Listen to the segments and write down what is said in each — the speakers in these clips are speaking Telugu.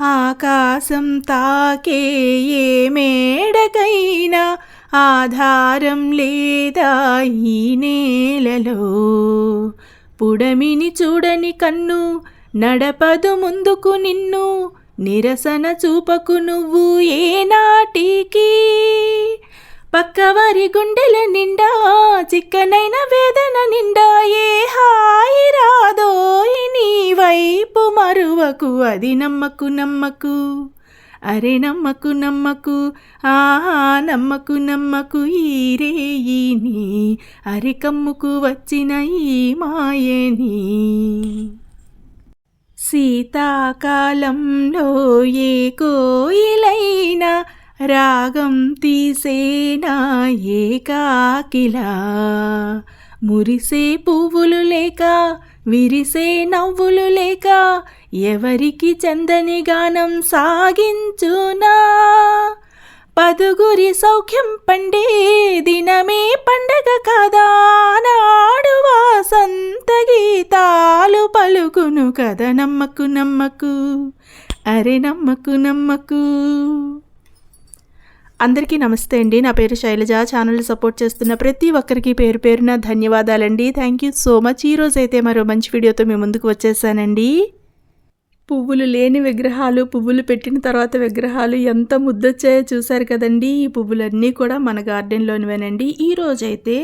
ఆకాశం తాకే ఏ మేడకైనా ఆధారం లేదా ఈ నేలలో? పుడమిని చూడని కన్ను నడపదు ముందుకు నిన్ను నిరసన చూపకు నువ్వు ఏనాటికి? పక్కవారి గుండెల నిండా చిక్కనైన వేదన నిండా ఏ హాయి రాదోయి నీ వైపు మరువకు అది నమ్మకు నమ్మకు. అరే నమ్మకు నమ్మకు ఆహా నమ్మకు నమ్మకు ఈ రేయిని అరి కమ్ముకు వచ్చిన ఈ మాయని శీతాకాలంలో ఏ కోయిలైనా రాగం తీసేనా ఏకాకిలా? మురిసే పువ్వులు లేక విరిసే నవ్వులు లేక ఎవరికి చందని గానం సాగించునా? పదుగురి సౌఖ్యం పండే దినమే పండగ కదా? నాడు వాసంత గీతాలు పలుకును కదా నమ్మకు నమ్మకు. అరే నమ్మకు నమ్మకు. అందరికీ నమస్తే అండి. నా పేరు శైలజ. ఛానల్ సపోర్ట్ చేస్తున్న ప్రతి ఒక్కరికి పేరు పేరున ధన్యవాదాలండి. థ్యాంక్ యూ సో మచ్ ఈరోజు అయితే మరో మంచి వీడియోతో మీ ముందుకు వచ్చేసానండి. పువ్వులు లేని విగ్రహాలు పువ్వులు పెట్టిన తర్వాత విగ్రహాలు ఎంత ముద్దొచ్చాయో చూశారు కదండి. ఈ పువ్వులన్నీ కూడా మన గార్డెన్లోనివేనండి. ఈ రోజైతే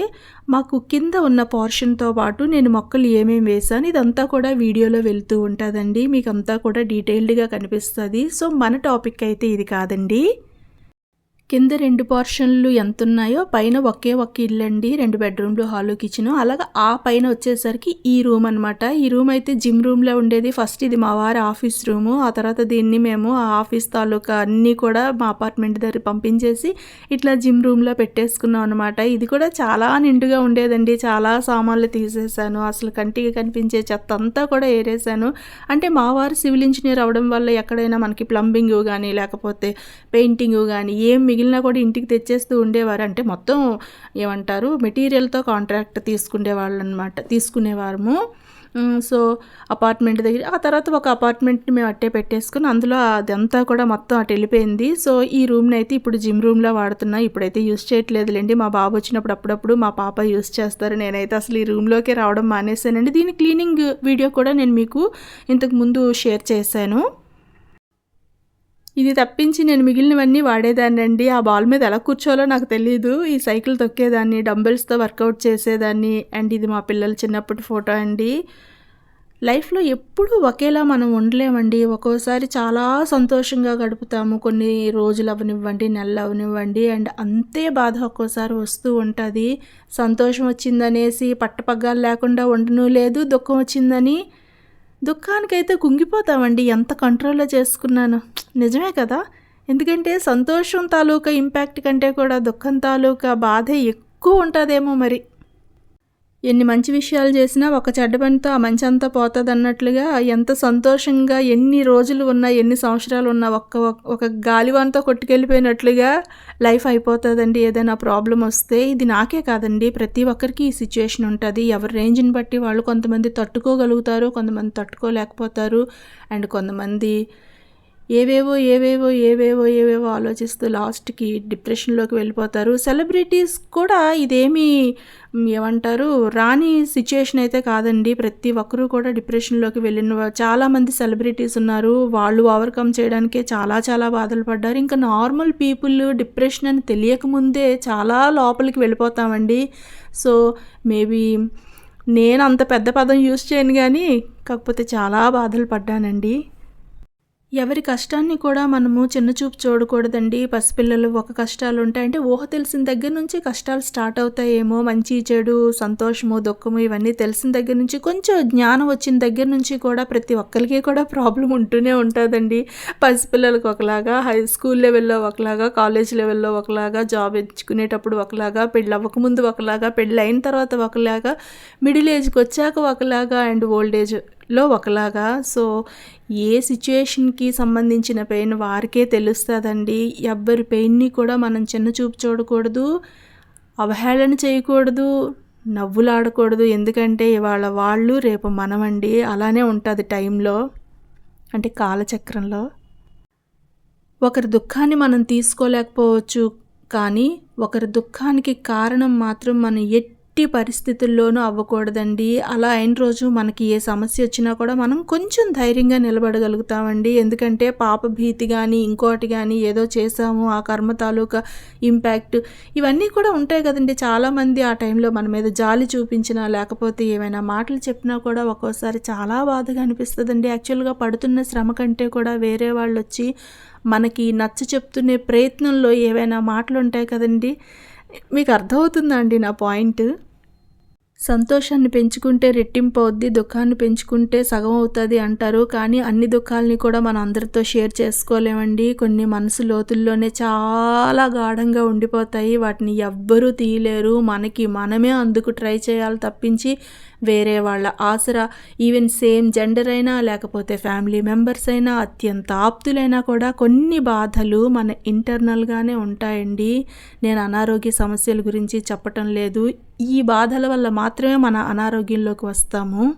మాకు కింద ఉన్న పోర్షన్తో పాటు నేను మొక్కలు ఏమేమి వేసాను ఇదంతా కూడా వీడియోలో వెళ్తూ ఉంటుందండి. మీకు అంతా కూడా డీటెయిల్డ్గా కనిపిస్తుంది. సో మన టాపిక్ అయితే ఇది కాదండి. కింద రెండు పోర్షన్లు ఎంత ఉన్నాయో పైన ఒకే ఒక ఇల్లు అండి రెండు బెడ్రూమ్లు హాలు కిచెన్. అలాగా ఆ పైన వచ్చేసరికి ఈ రూమ్ అనమాట ఈ రూమ్ అయితే జిమ్ రూమ్లో ఉండేది. ఫస్ట్ ఇది మా వారి ఆఫీస్ రూము. ఆ తర్వాత దీన్ని మేము ఆ ఆఫీస్ తాలూకా అన్నీ కూడా మా అపార్ట్మెంట్ దగ్గర పంపించేసి ఇట్లా జిమ్ రూమ్లో పెట్టేసుకున్నాం అనమాట ఇది కూడా చాలా నిండుగా ఉండేదండి. చాలా సామాన్లు తీసేసాను. అసలు కంటికి కనిపించే చెత్త అంతా కూడా ఏరేసాను. అంటే మా వారు సివిల్ ఇంజనీర్ అవడం వల్ల ఎక్కడైనా మనకి ప్లంబింగ్ కానీ లేకపోతే పెయింటింగ్ కానీ ఏం మిగిలినా కూడా ఇంటికి తెచ్చేస్తూ ఉండేవారు. అంటే మొత్తం ఏమంటారు? మెటీరియల్తో కాంట్రాక్ట్ తీసుకునేవాళ్ళు అనమాట తీసుకునేవారము. సో అపార్ట్మెంట్ దగ్గర ఆ తర్వాత ఒక అపార్ట్మెంట్ని మేము అట్టే పెట్టేసుకుని అందులో అదంతా కూడా మొత్తం అటు వెళ్ళిపోయింది. సో ఈ రూమ్ని అయితే ఇప్పుడు జిమ్ రూమ్లో వాడుతున్నా ఇప్పుడైతే యూస్ చేయట్లేదులేండి. మా బాబు వచ్చినప్పుడు అప్పుడప్పుడు మా పాప యూస్ చేస్తారు. నేనైతే అసలు ఈ రూమ్లోకి రావడం మానేశానండి. దీని క్లీనింగ్ వీడియో కూడా నేను మీకు ఇంతకు ముందు షేర్ చేశాను. ఇది తప్పించి నేను మిగిలినవన్నీ వాడేదాన్ని అండి ఆ బాల్ మీద ఎలా కూర్చోవాలో నాకు తెలియదు ఈ సైకిల్ తొక్కేదాన్ని డంబెల్స్తో వర్కౌట్ చేసేదాన్ని అండ్ ఇది మా పిల్లల చిన్నప్పటి ఫోటో అండి. లైఫ్లో ఎప్పుడూ ఒకేలా మనం ఉండలేమండి. ఒక్కోసారి చాలా సంతోషంగా గడుపుతాము. కొన్ని రోజులు అవనివ్వండి నెలలు అవనివ్వండి అండ్ అంతే బాధ ఒక్కోసారి వస్తూ ఉంటుంది. సంతోషం వచ్చిందనేసి పట్టపగ్గాలు లేకుండా ఉండను లేదు దుఃఖం వచ్చిందని దుఃఖానికైతే కుంగిపోతామండి. ఎంత కంట్రోల్లో చేసుకున్నాను. నిజమే కదా? ఎందుకంటే సంతోషం తాలూకా ఇంపాక్ట్ కంటే కూడా దుఃఖం తాలూకా బాధ ఎక్కువ ఉంటుందేమో మరి. ఎన్ని మంచి విషయాలు చేసినా ఒక చెడ్డ పనితో ఆ మంచి అంతా పోతుంది అన్నట్లుగా ఎంత సంతోషంగా ఎన్ని రోజులు ఉన్నా ఎన్ని సంవత్సరాలు ఉన్నా ఒక్క ఒక గాలివాన్తో కొట్టుకెళ్ళిపోయినట్లుగా లైఫ్ అయిపోతుందండి. ఏదైనా ప్రాబ్లం వస్తే ఇది నాకే కాదండి. ప్రతి ఒక్కరికి ఈ సిచ్యువేషన్ ఉంటుంది. ఎవరి రేంజ్ని బట్టి వాళ్ళు కొంతమంది తట్టుకోగలుగుతారు కొంతమంది తట్టుకోలేకపోతారు. అండ్ కొంతమంది ఏవేవో ఏవేవో ఏవేవో ఏవేవో ఆలోచిస్తూ లాస్ట్కి డిప్రెషన్లోకి వెళ్ళిపోతారు. సెలబ్రిటీస్ కూడా ఇదేమీ ఏమంటారు రాని సిచ్యుయేషన్ అయితే కాదండి. ప్రతి ఒక్కరూ కూడా డిప్రెషన్లోకి వెళ్ళిన చాలామంది సెలబ్రిటీస్ ఉన్నారు. వాళ్ళు ఓవర్కమ్ చేయడానికే చాలా చాలా బాధలు పడ్డారు. ఇంకా నార్మల్ పీపుల్ డిప్రెషన్ అని తెలియకముందే చాలా లోపలికి వెళ్ళిపోతామండి. సో మేబీ నేను అంత పెద్ద పదం యూస్ చేయను కానీ కాకపోతే చాలా బాధలు పడ్డానండి. ఎవరి కష్టాన్ని కూడా మనము చిన్నచూపు చూడకూడదండి. పసిపిల్లలు ఒక కష్టాలు ఉంటాయంటే ఊహ తెలిసిన దగ్గర నుంచి కష్టాలు స్టార్ట్ అవుతాయేమో. మంచి చెడు సంతోషము దుఃఖము ఇవన్నీ తెలిసిన దగ్గర నుంచి కొంచెం జ్ఞానం వచ్చిన దగ్గర నుంచి కూడా ప్రతి ఒక్కరికి కూడా ప్రాబ్లం ఉంటూనే ఉంటుందండి. పసిపిల్లలకు ఒకలాగా హై స్కూల్ లెవెల్లో ఒకలాగా కాలేజ్ లెవెల్లో ఒకలాగా జాబ్ ఎంచుకునేటప్పుడు ఒకలాగా పెళ్ళి అవ్వకముందు ఒకలాగా పెళ్ళి అయిన తర్వాత ఒకలాగా మిడిల్ ఏజ్కి వచ్చాక ఒకలాగా అండ్ ఓల్డ్ ఏజ్ లో ఒకలాగా. సో ఏ సిచ్యుయేషన్కి సంబంధించిన పెయిన్ వారికే తెలుస్తుందండి. ఎవ్వరి పెయిన్ని కూడా మనం చిన్న చూపు చూడకూడదు. అవహేళన చేయకూడదు. నవ్వులాడకూడదు. ఎందుకంటే ఇవాళ వాళ్ళు రేపు మనమండి. అలానే ఉంటుంది టైంలో అంటే కాలచక్రంలో. ఒకరి దుఃఖాన్ని మనం తీసుకోలేకపోవచ్చు. కానీ ఒకరి దుఃఖానికి కారణం మాత్రం మనం ఎట్టి పరిస్థితుల్లోనూ అవ్వకూడదండి. అలా అయిన రోజు మనకి ఏ సమస్య వచ్చినా కూడా మనం కొంచెం ధైర్యంగా నిలబడగలుగుతామండి. ఎందుకంటే పాప భీతి కానీ ఇంకోటి కానీ ఏదో చేసాము ఆ కర్మ తాలూకా ఇంపాక్ట్ ఇవన్నీ కూడా ఉంటాయి కదండి. చాలామంది ఆ టైంలో మన మీద జాలి చూపించినా లేకపోతే ఏమైనా మాటలు చెప్పినా కూడా ఒక్కోసారి చాలా బాధగా అనిపిస్తుందండి. యాక్చువల్గా పడుతున్న శ్రమ కంటే కూడా వేరే వాళ్ళు వచ్చి మనకి నచ్చ చెప్తునే ప్రయత్నంలో ఏవైనా మాటలు ఉంటాయి కదండి. మీకు అర్థమవుతుందా అండి నా పాయింట్? సంతోషాన్ని పెంచుకుంటే రెట్టింపు అవుద్ది దుఃఖాన్ని పెంచుకుంటే సగం అవుతుంది అంటారు. కానీ అన్ని దుఃఖాలని కూడా మనం అందరితో షేర్ చేసుకోలేమండి. కొన్ని మనసు లోతుల్లోనే చాలా గాఢంగా ఉండిపోతాయి. వాటిని ఎవ్వరూ తీయలేరు. మనకి మనమే అందుకు ట్రై చేయాలి తప్పించి వేరే వాళ్ళ ఆసరా ఈవెన్ సేమ్ జెండర్ అయినా లేకపోతే ఫ్యామిలీ మెంబర్స్ అయినా అత్యంత ఆప్తులైనా కూడా కొన్ని బాధలు మన ఇంటర్నల్గానే ఉంటాయండి. నేను అనారోగ్య సమస్యల గురించి చెప్పటం లేదు. ఈ బాధల వల్ల మాత్రమే మన అనారోగ్యంలోకి వస్తాము.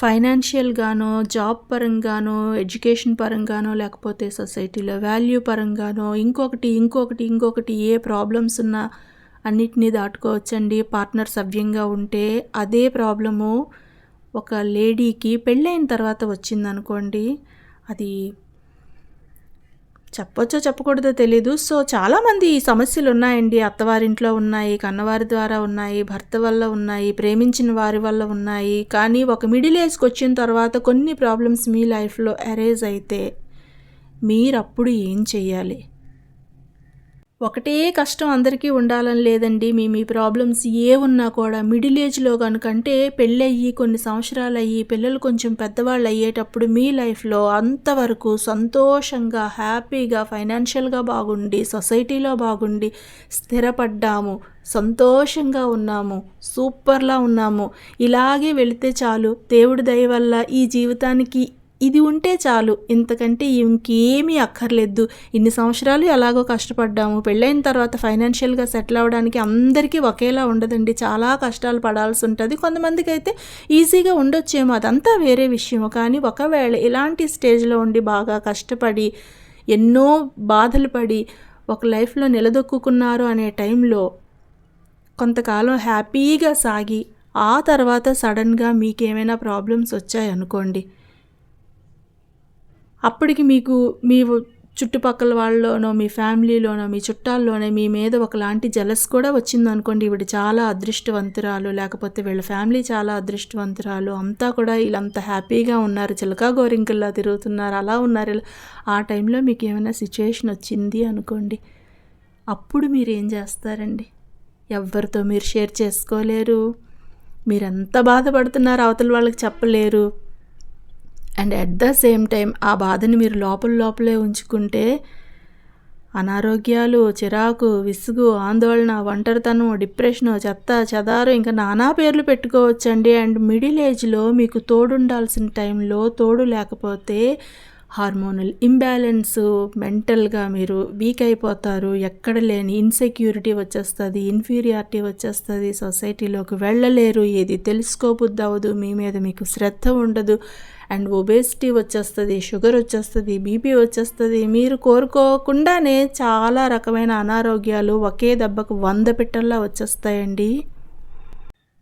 ఫైనాన్షియల్గానో జాబ్ పరంగానో ఎడ్యుకేషన్ పరంగానో లేకపోతే సొసైటీలో వాల్యూ పరంగానో ఇంకొకటి ఇంకొకటి ఇంకొకటి ఏ ప్రాబ్లమ్స్ ఉన్నా అన్నిటినీ దాటుకోవచ్చండి. పార్ట్నర్ సవ్యంగా ఉంటే అదే ప్రాబ్లము ఒక లేడీకి పెళ్ళైన తర్వాత వచ్చిందనుకోండి. అది చెప్పొచ్చో చెప్పకూడదో తెలీదు. సో చాలామంది ఈ సమస్యలు ఉన్నాయండి అత్తవారింట్లో ఉన్నాయి కన్నవారి ద్వారా ఉన్నాయి భర్త వల్ల ఉన్నాయి ప్రేమించిన వారి వల్ల ఉన్నాయి. కానీ ఒక మిడిల్ ఏజ్కి వచ్చిన తర్వాత కొన్ని ప్రాబ్లమ్స్ మీ లైఫ్లో అరేజ్ అయితే మీరు అప్పుడు ఏం చెయ్యాలి? ఒకటే కష్టం అందరికీ ఉండాలని లేదండి. మీ మీ ప్రాబ్లమ్స్ ఏ ఉన్నా కూడా మిడిల్ ఏజ్లో కనుకంటే పెళ్ళయ్యి కొన్ని సంవత్సరాలు అయ్యి పిల్లలు కొంచెం పెద్దవాళ్ళు అయ్యేటప్పుడు మీ లైఫ్లో అంతవరకు సంతోషంగా హ్యాపీగా ఫైనాన్షియల్గా బాగుండి సొసైటీలో బాగుండి స్థిరపడ్డాము సంతోషంగా ఉన్నాము సూపర్లా ఉన్నాము ఇలాగే వెళితే చాలు. దేవుడి దయ వల్ల ఈ జీవితానికి ఇది ఉంటే చాలు. ఇంతకంటే ఇంకేమీ అక్కర్లేదు. ఇన్ని సంవత్సరాలు ఎలాగో కష్టపడ్డాము. పెళ్ళైన తర్వాత ఫైనాన్షియల్గా సెటిల్ అవ్వడానికి అందరికీ ఒకేలా ఉండదండి. చాలా కష్టాలు పడాల్సి ఉంటుంది. కొంతమందికి అయితే ఈజీగా ఉండొచ్చేమో. అదంతా వేరే విషయం కానీ ఒకవేళ ఇలాంటి స్టేజ్లో ఉండి బాగా కష్టపడి ఎన్నో బాధలు పడి ఒక లైఫ్లో నిలదొక్కున్నారు అనే టైంలో కొంతకాలం హ్యాపీగా సాగి ఆ తర్వాత సడన్గా మీకేమైనా ప్రాబ్లమ్స్ వచ్చాయనుకోండి అప్పటికి మీకు మీ చుట్టుపక్కల వాళ్ళలోనో మీ ఫ్యామిలీలోనో మీ చుట్టాల్లోనే మీ మీద ఒకలాంటి జలస్ కూడా వచ్చిందనుకోండి. ఈవిడ చాలా అదృష్టవంతురాలు లేకపోతే వీళ్ళ ఫ్యామిలీ చాలా అదృష్టవంతురాలు. అంతా కూడా వీళ్ళంత హ్యాపీగా ఉన్నారు చిలకా గోరింకల్లా తిరుగుతున్నారు అలా ఉన్నారు. ఆ టైంలో మీకు ఏమైనా సిచ్యువేషన్ వచ్చింది అనుకోండి. అప్పుడు మీరు ఏం చేస్తారండి? ఎవరితో మీరు షేర్ చేసుకోలేరు. మీరు ఎంత బాధపడుతున్నారు అవతల వాళ్ళకి చెప్పలేరు. And at the same time ఆ బాధని మీరు లోపల లోపలే ఉంచుకుంటే అనారోగ్యాలు చిరాకు విసుగు ఆందోళన ఒంటరితనం డిప్రెషను చెత్త చెదారు ఇంకా నానా పేర్లు పెట్టుకోవచ్చండి. అండ్ మిడిల్ ఏజ్లో మీకు తోడుండాల్సిన టైంలో తోడు లేకపోతే హార్మోనల్ ఇంబ్యాలెన్స్ మెంటల్గా మీరు వీక్ అయిపోతారు. ఎక్కడ లేని ఇన్సెక్యూరిటీ వచ్చేస్తుంది ఇన్ఫీరియారిటీ వచ్చేస్తుంది సొసైటీలోకి వెళ్ళలేరు. ఏది తెలుసుకోబుద్ది అవ్వదు మీ మీద మీకు శ్రద్ధ ఉండదు. అండ్ ఒబేసిటీ వచ్చేస్తుంది షుగర్ వచ్చేస్తుంది బీపీ వచ్చేస్తుంది. మీరు కోరుకోకుండానే చాలా రకమైన అనారోగ్యాలు ఒకే దెబ్బకు వంద పిట్టల్లా వచ్చేస్తాయండి.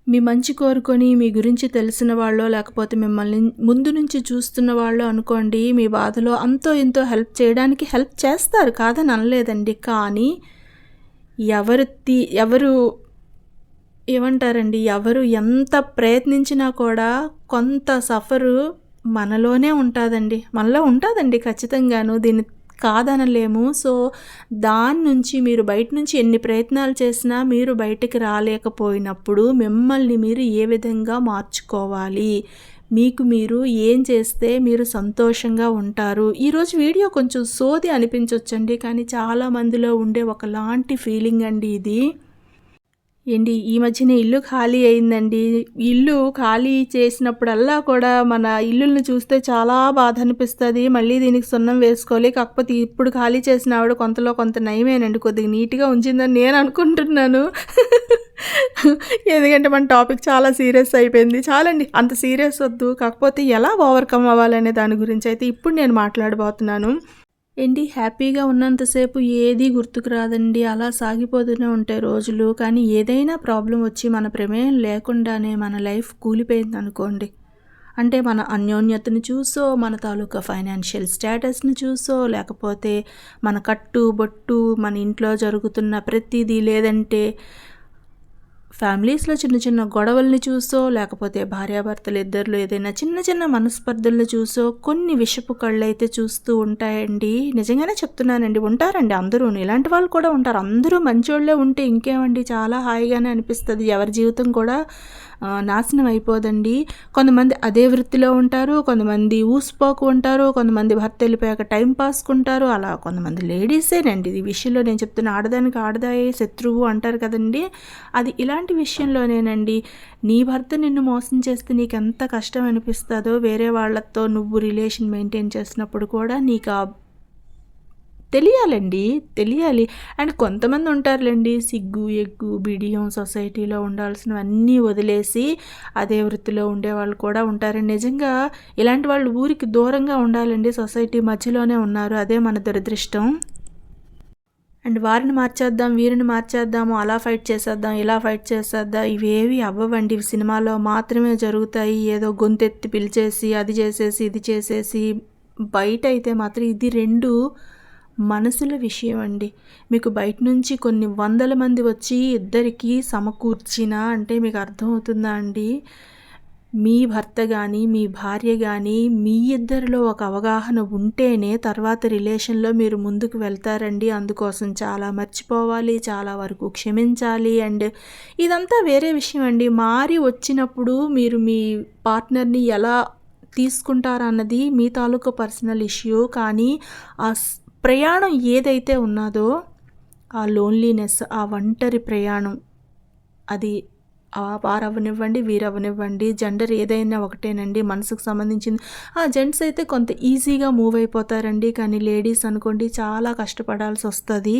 మీ మంచి కోరుకొని మీ గురించి తెలిసిన వాళ్ళో లేకపోతే మిమ్మల్ని ముందు నుంచి చూస్తున్న వాళ్ళు అనుకోండి మీ బాధలో అంతో ఎంతో హెల్ప్ చేయడానికి హెల్ప్ చేస్తారు కాదని అనలేదండి. కానీ ఎవరు తీ ఎవరు ఏమంటారండి? ఎవరు ఎంత ప్రయత్నించినా కూడా కొంత సఫరు మనలోనే ఉంటుందండి. మనలో ఉంటుందండి ఖచ్చితంగాను. దీన్ని కాదనలేము. సో దాని నుంచి మీరు బయట నుంచి ఎన్ని ప్రయత్నాలు చేసినా మీరు బయటికి రాలేకపోయినప్పుడు మిమ్మల్ని మీరు ఏ విధంగా మార్చుకోవాలి? మీకు మీరు ఏం చేస్తే మీరు సంతోషంగా ఉంటారు? ఈరోజు వీడియో కొంచెం సోది అనిపించవచ్చండి కానీ చాలామందిలో ఉండే ఒకలాంటి ఫీలింగ్ అండి ఇది. ఏంటి ఈ మధ్యన ఇల్లు ఖాళీ అయిందండి. ఇల్లు ఖాళీ చేసినప్పుడల్లా కూడా మన ఇల్లుల్ని చూస్తే చాలా బాధ అనిపిస్తుంది. మళ్ళీ దీనికి సున్నం వేసుకోవాలి. కాకపోతే ఇప్పుడు ఖాళీ చేసిన ఆవిడ కొంతలో కొంత నయమేనండి. కొద్దిగా నీట్గా ఉంచిందని నేను అనుకుంటున్నాను. ఎందుకంటే మన టాపిక్ చాలా సీరియస్ అయిపోయింది. చాలండి అంత సీరియస్ వద్దు. కాకపోతే ఎలా ఓవర్కమ్ అవ్వాలనే దాని గురించి అయితే ఇప్పుడు నేను మాట్లాడబోతున్నాను. ఏంటి హ్యాపీగా ఉన్నంతసేపు ఏది గుర్తుకు రాదండి. అలా సాగిపోతూనే ఉంటాయి రోజులు. కానీ ఏదైనా ప్రాబ్లం వచ్చి మన ప్రమేయం లేకుండానే మన లైఫ్ కూలిపోయింది అనుకోండి. అంటే మన అన్యోన్యతను చూసో మన తాలూకా ఫైనాన్షియల్ స్టేటస్ని చూసో లేకపోతే మన కట్టు బొట్టు మన ఇంట్లో జరుగుతున్న ప్రతిదీ లేదంటే ఫ్యామిలీస్లో చిన్న చిన్న గొడవల్ని చూసో లేకపోతే భార్యాభర్తలు ఇద్దరిలో ఏదైనా చిన్న చిన్న మనస్పర్ధల్ని చూసో కొన్ని విషపు కళ్ళు అయితే చూస్తూ ఉంటాయండి. నిజంగానే చెప్తున్నానండి ఉంటారండి అందరూ ఇలాంటి వాళ్ళు కూడా ఉంటారు. అందరూ మంచోళ్ళే ఉంటే ఇంకేమండి? చాలా హాయిగానే అనిపిస్తుంది. ఎవరి జీవితం కూడా నాశనం అయిపోదండి. కొంతమంది అదే వృత్తిలో ఉంటారు కొంతమంది ఊసిపోకు ఉంటారు కొంతమంది భర్త వెళ్ళిపోయాక టైం పాస్కుంటారు అలా కొంతమంది లేడీసేనండి ఈ విషయంలో నేను చెప్తున్న ఆడదానికి ఆడదాయే శత్రువు అంటారు కదండి. అది ఇలాంటి విషయంలోనేనండి నీ భర్త నిన్ను మోసం చేస్తే నీకు ఎంత కష్టం అనిపిస్తుందో వేరే వాళ్ళతో నువ్వు రిలేషన్ మెయింటైన్ చేసినప్పుడు కూడా నీకు ఆ తెలియాలండి తెలియాలి. అండ్ కొంతమంది ఉంటారులేండి సిగ్గు ఎగ్గు బిడియం సొసైటీలో ఉండాల్సినవన్నీ వదిలేసి అదే వృత్తిలో ఉండేవాళ్ళు కూడా ఉంటారండి. నిజంగా ఇలాంటి వాళ్ళు ఊరికి దూరంగా ఉండాలండి సొసైటీ మధ్యలోనే ఉన్నారు అదే మన దురదృష్టం. అండ్ వారిని మార్చేద్దాం వీరిని మార్చేద్దాము అలా ఫైట్ చేసేద్దాం ఇలా ఫైట్ చేసేద్దాం ఇవేవి అవ్వవండి. సినిమాలో మాత్రమే జరుగుతాయి. ఏదో గొంతెత్తి పిలిచేసి అది చేసేసి ఇది చేసేసి బయట అయితే మాత్రం ఇది రెండు మనసుల విషయం అండి మీకు బయట నుంచి కొన్ని వందల మంది వచ్చి ఇద్దరికి సమకూర్చినా అంటే మీకు అర్థమవుతుందా అండి? మీ భర్త కానీ మీ భార్య కానీ మీ ఇద్దరిలో ఒక అవగాహన ఉంటేనే తర్వాత రిలేషన్లో మీరు ముందుకు వెళ్తారండి. అందుకోసం చాలా మర్చిపోవాలి చాలా వరకు క్షమించాలి అండ్ ఇదంతా వేరే విషయం అండి మారి వచ్చినప్పుడు మీరు మీ పార్ట్నర్ని ఎలా తీసుకుంటారన్నది మీ తాలూకా పర్సనల్ ఇష్యూ కానీ ఆ ప్రయాణం ఏదైతే ఉన్నదో ఆ లోన్లీనెస్ ఆ ఒంటరి ప్రయాణం అది వారవనివ్వండి వీరవనివ్వండి జెండర్ ఏదైనా ఒకటేనండి మనసుకు సంబంధించింది. ఆ జెంట్స్ అయితే కొంత ఈజీగా మూవ్ అయిపోతారండి. కానీ లేడీస్ అనుకోండి చాలా కష్టపడాల్సి వస్తుంది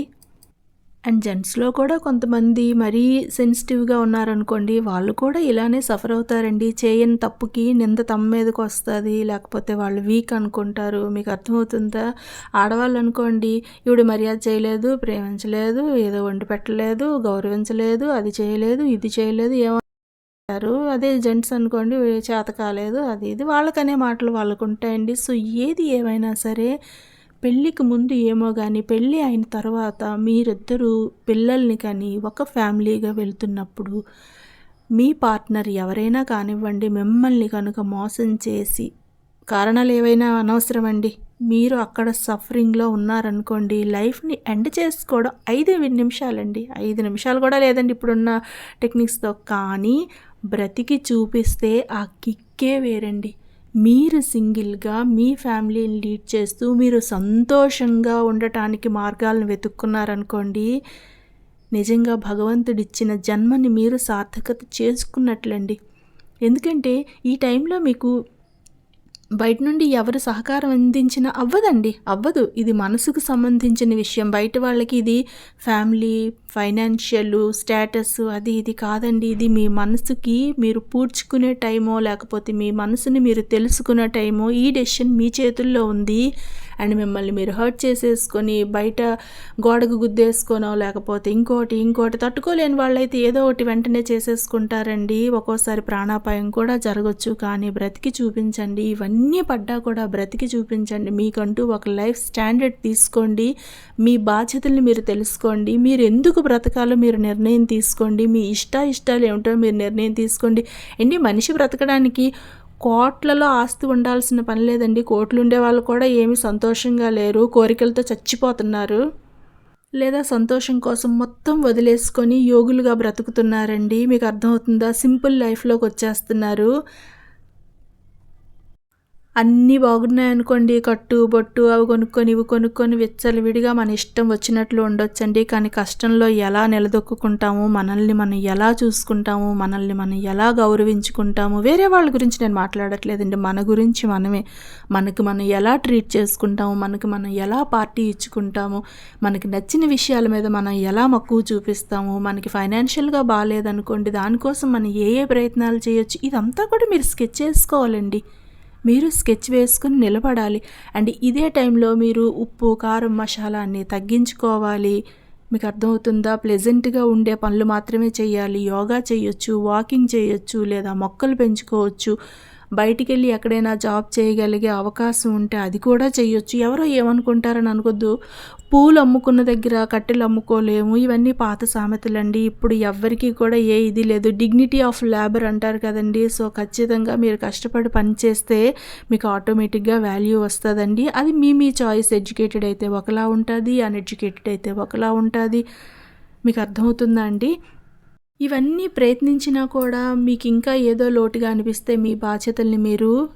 అండ్ జెంట్స్లో కూడా కొంతమంది మరీ సెన్సిటివ్గా ఉన్నారనుకోండి వాళ్ళు కూడా ఇలానే సఫర్ అవుతారండి. చేయని తప్పుకి నింద తమ మీదకి వస్తుంది లేకపోతే వాళ్ళు వీక్ అనుకుంటారు. మీకు అర్థమవుతుందా? ఆడవాళ్ళు అనుకోండి ఇవిడు మర్యాద చేయలేదు ప్రేమించలేదు ఏదో వండి పెట్టలేదు గౌరవించలేదు అది చేయలేదు ఇది చేయలేదు ఏమంటారు అదే జెంట్స్ అనుకోండి చేత కాలేదు అది ఇది. వాళ్ళకనే మాటలు వాళ్ళకు ఉంటాయండి సో ఏది ఏమైనా సరే పెళ్ళికి ముందు ఏమో కానీ పెళ్ళి అయిన తర్వాత మీరిద్దరూ పిల్లల్ని కానీ ఒక ఫ్యామిలీగా వెళ్తున్నప్పుడు మీ పార్ట్నర్ ఎవరైనా కానివ్వండి మిమ్మల్ని కనుక మోసం చేసి కారణాలు ఏవైనా అనవసరం అండి మీరు అక్కడ సఫరింగ్లో ఉన్నారనుకోండి లైఫ్ని ఎండ్ చేసుకోవడం ఐదు నిమిషాలండి. ఐదు నిమిషాలు కూడా లేదండి ఇప్పుడున్న టెక్నిక్స్తో. కానీ బ్రతికి చూపిస్తే ఆ కిక్కే వేరండి. మీరు సింగిల్గా మీ ఫ్యామిలీని లీడ్ చేస్తూ మీరు సంతోషంగా ఉండటానికి మార్గాలను వెతుక్కున్నారనుకోండి నిజంగా భగవంతుడిచ్చిన జన్మని మీరు సార్థకత చేసుకున్నట్లండి. ఎందుకంటే ఈ టైంలో మీకు బయట నుండి ఎవరు సహకారం అందించినా అవ్వదండి అవ్వదు. ఇది మనసుకు సంబంధించిన విషయం. బయట వాళ్ళకి ఇది ఫ్యామిలీ ఫైనాన్షియల్ స్టేటస్ అది ఇది కాదండి. ఇది మీ మనసుకి మీరు పూడ్చుకునే టైమో లేకపోతే మీ మనసుని మీరు తెలుసుకునే టైమో ఈ డెసిషన్ మీ చేతుల్లో ఉంది. అండ్ మిమ్మల్ని మీరు హర్ట్ చేసేసుకొని బయట గోడకు గుద్దేసుకోనో లేకపోతే ఇంకోటి ఇంకోటి తట్టుకోలేని వాళ్ళైతే ఏదో ఒకటి వెంటనే చేసేసుకుంటారండి. ఒక్కోసారి ప్రాణాపాయం కూడా జరగచ్చు కానీ బ్రతికి చూపించండి. ఇవన్నీ పడ్డా కూడా బ్రతికి చూపించండి. మీకంటూ ఒక లైఫ్ స్టాండర్డ్ తీసుకోండి. మీ బాధ్యతల్ని మీరు తెలుసుకోండి. మీరు ఎందుకు బ్రతకాలో మీరు నిర్ణయం తీసుకోండి. మీ ఇష్ట ఇష్టాలు ఏమిటో మీరు నిర్ణయం తీసుకోండి. ఏంటి? మనిషి బ్రతకడానికి కోట్లలో ఆస్తి ఉండాల్సిన పని లేదండి. కోట్లు ఉండే వాళ్ళు కూడా ఏమి సంతోషంగా లేరు. కోరికలతో చచ్చిపోతున్నారు. లేదా సంతోషం కోసం మొత్తం వదిలేసుకొని యోగులుగా బ్రతుకుతున్నారండి. మీకు అర్థమవుతుందా? సింపుల్ లైఫ్లోకి వచ్చేస్తున్నారు. అన్నీ బాగున్నాయనుకోండి కట్టు బొట్టు అవి కొనుక్కొని ఇవి కొనుక్కొని విడిగా మన ఇష్టం వచ్చినట్లు ఉండొచ్చండి. కానీ కష్టంలో ఎలా నిలదొక్కుంటాము మనల్ని మనం ఎలా చూసుకుంటాము? మనల్ని మనం ఎలా గౌరవించుకుంటాము? వేరే వాళ్ళ గురించి నేను మాట్లాడట్లేదండి. మన గురించి మనమే. మనకు మనం ఎలా ట్రీట్ చేసుకుంటాము? మనకు మనం ఎలా పార్టీ ఇచ్చుకుంటాము? మనకి నచ్చిన విషయాల మీద మనం ఎలా మక్కువ చూపిస్తాము? మనకి ఫైనాన్షియల్గా బాగాలేదనుకోండి. దానికోసం మనం ఏ ఏ ప్రయత్నాలు చేయొచ్చు? ఇదంతా కూడా మీరు స్కెచ్ చేసుకోవాలండి. మీరు స్కెచ్ వేసుకుని నిలబడాలి. అండ్ ఇదే టైంలో మీరు ఉప్పు కారం మసాలా అన్నీ తగ్గించుకోవాలి. మీకు అర్థమవుతుందా? ప్లెజెంట్గా ఉండే పనులు మాత్రమే చేయాలి. యోగా చేయొచ్చు వాకింగ్ చేయొచ్చు లేదా మొక్కలు పెంచుకోవచ్చు. బయటికి వెళ్ళి ఎక్కడైనా జాబ్ చేయగలిగే అవకాశం ఉంటే అది కూడా చేయొచ్చు ఎవరో ఏమనుకుంటారని అనుకోద్దు. పూలు అమ్ముకున్న దగ్గర కట్టెలు అమ్ముకోలేము. ఇవన్నీ పాత సామెతలండి. ఇప్పుడు ఎవ్వరికీ కూడా ఏ ఇది లేదు. డిగ్నిటీ ఆఫ్ లేబర్ అంటారు కదండి. సో ఖచ్చితంగా మీరు కష్టపడి పనిచేస్తే మీకు ఆటోమేటిక్గా వాల్యూ వస్తుందండి. అది మీ మీ చాయిస్. ఎడ్యుకేటెడ్ అయితే ఒకలా ఉంటుంది. అన్ఎడ్యుకేటెడ్ అయితే ఒకలా ఉంటుంది. మీకు అర్థమవుతుందా అండి? ఇవన్నీ ప్రయత్నించినా కూడా మీకు ఇంకా ఏదో లోటుగా అనిపిస్తే మీ బాధ్యతల్ని మీరు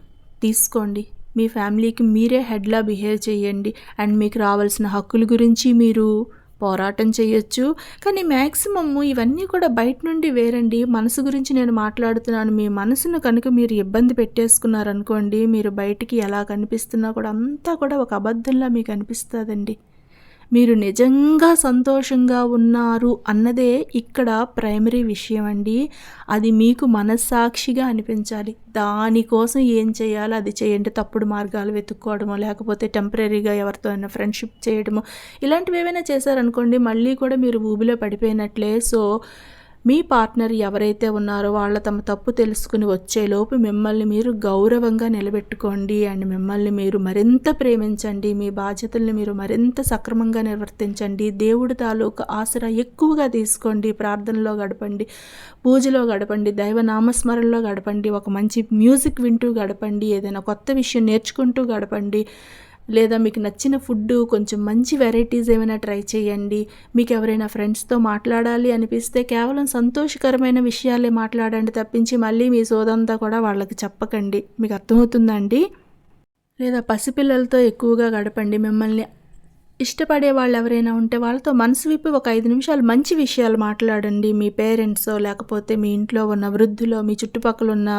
తీసుకోండి. మీ ఫ్యామిలీకి మీరే హెడ్లా బిహేవ్ చేయండి. అండ్ మీకు రావాల్సిన హక్కుల గురించి మీరు పోరాటం చేయొచ్చు. కానీ మ్యాక్సిమమ్ ఇవన్నీ కూడా బయట నుండి వేరండి. మనసు గురించి నేను మాట్లాడుతున్నాను. మీ మనసును కనుక మీరు ఇబ్బంది పెట్టేసుకున్నారనుకోండి మీరు బయటికి ఎలా కనిపిస్తున్నా కూడా అంతా కూడా ఒక అబద్ధంలా మీకు అనిపిస్తుందండి. మీరు నిజంగా సంతోషంగా ఉన్నారు అన్నదే ఇక్కడ ప్రైమరీ విషయం అండి అది మీకు మనస్సాక్షిగా అనిపించాలి. దానికోసం ఏం చేయాలో అది చేయండి. తప్పుడు మార్గాలు వెతుక్కోవడమో లేకపోతే టెంపరీగా ఎవరితో అయినా ఫ్రెండ్షిప్ చేయడమో ఇలాంటివి ఏమైనా చేశారనుకోండి మళ్ళీ కూడా మీరు ఊబిలో పడిపోయినట్లే. సో మీ పార్ట్నర్ ఎవరైతే ఉన్నారో వాళ్ళ తమ తప్పు తెలుసుకుని వచ్చేలోపు మిమ్మల్ని మీరు గౌరవంగా నిలబెట్టుకోండి అండ్ మిమ్మల్ని మీరు మరింత ప్రేమించండి. మీ బాధ్యతల్ని మీరు మరింత సక్రమంగా నిర్వర్తించండి. దేవుడి తాలూకు ఆసరా ఎక్కువగా తీసుకోండి. ప్రార్థనలో గడపండి పూజలో గడపండి దైవ నామస్మరణలో గడపండి ఒక మంచి మ్యూజిక్ వింటూ గడపండి ఏదైనా కొత్త విషయం నేర్చుకుంటూ గడపండి. లేదా మీకు నచ్చిన ఫుడ్ కొంచెం మంచి వెరైటీస్ ఏమైనా ట్రై చేయండి. మీకు ఎవరైనా ఫ్రెండ్స్తో మాట్లాడాలి అనిపిస్తే కేవలం సంతోషకరమైన విషయాలే మాట్లాడండి తప్పించి మళ్ళీ మీ సోదంతా కూడా వాళ్ళకి చెప్పకండి. మీకు అర్థమవుతుందండి లేదా పసిపిల్లలతో ఎక్కువగా గడపండి. మిమ్మల్ని ఇష్టపడే వాళ్ళు ఎవరైనా ఉంటే వాళ్ళతో మనసు విప్పి ఒక ఐదు నిమిషాలు మంచి విషయాలు మాట్లాడండి. మీ పేరెంట్స్ లేకపోతే మీ ఇంట్లో ఉన్న వృద్ధులో మీ చుట్టుపక్కల ఉన్న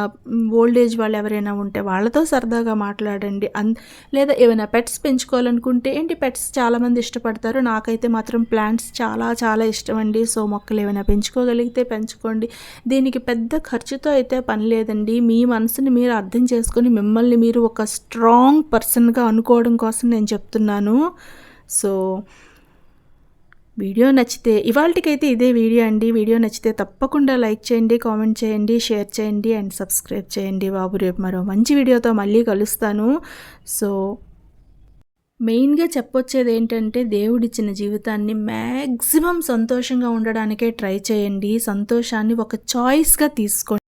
ఓల్డేజ్ వాళ్ళు ఎవరైనా ఉంటే వాళ్ళతో సరదాగా మాట్లాడండి. అన్ లేదా ఏమైనా పెట్స్ పెంచుకోవాలనుకుంటే ఏంటి పెట్స్ చాలామంది ఇష్టపడతారు. నాకైతే మాత్రం ప్లాంట్స్ చాలా చాలా ఇష్టం అండి సో మొక్కలు ఏమైనా పెంచుకోగలిగితే పెంచుకోండి. దీనికి పెద్ద ఖర్చుతో అయితే పని లేదండి. మీ మనసుని మీరు అర్థం చేసుకొని మిమ్మల్ని మీరు ఒక స్ట్రాంగ్ పర్సన్గా అనుకోవడం కోసం నేను చెప్తున్నాను. సో వీడియో నచ్చితే ఇవాళకైతే ఇదే వీడియో అండి. వీడియో నచ్చితే తప్పకుండా లైక్ చేయండి కామెంట్ చేయండి షేర్ చేయండి అండ్ సబ్స్క్రైబ్ చేయండి. బాబు రేపు మరో మంచి వీడియోతో మళ్ళీ కలుస్తాను. సో మెయిన్గా చెప్పొచ్చేది ఏంటంటే దేవుడిచ్చిన జీవితాన్ని మ్యాక్సిమం సంతోషంగా ఉండడానికే ట్రై చేయండి. సంతోషాన్ని ఒక చాయిస్గా తీసుకోండి.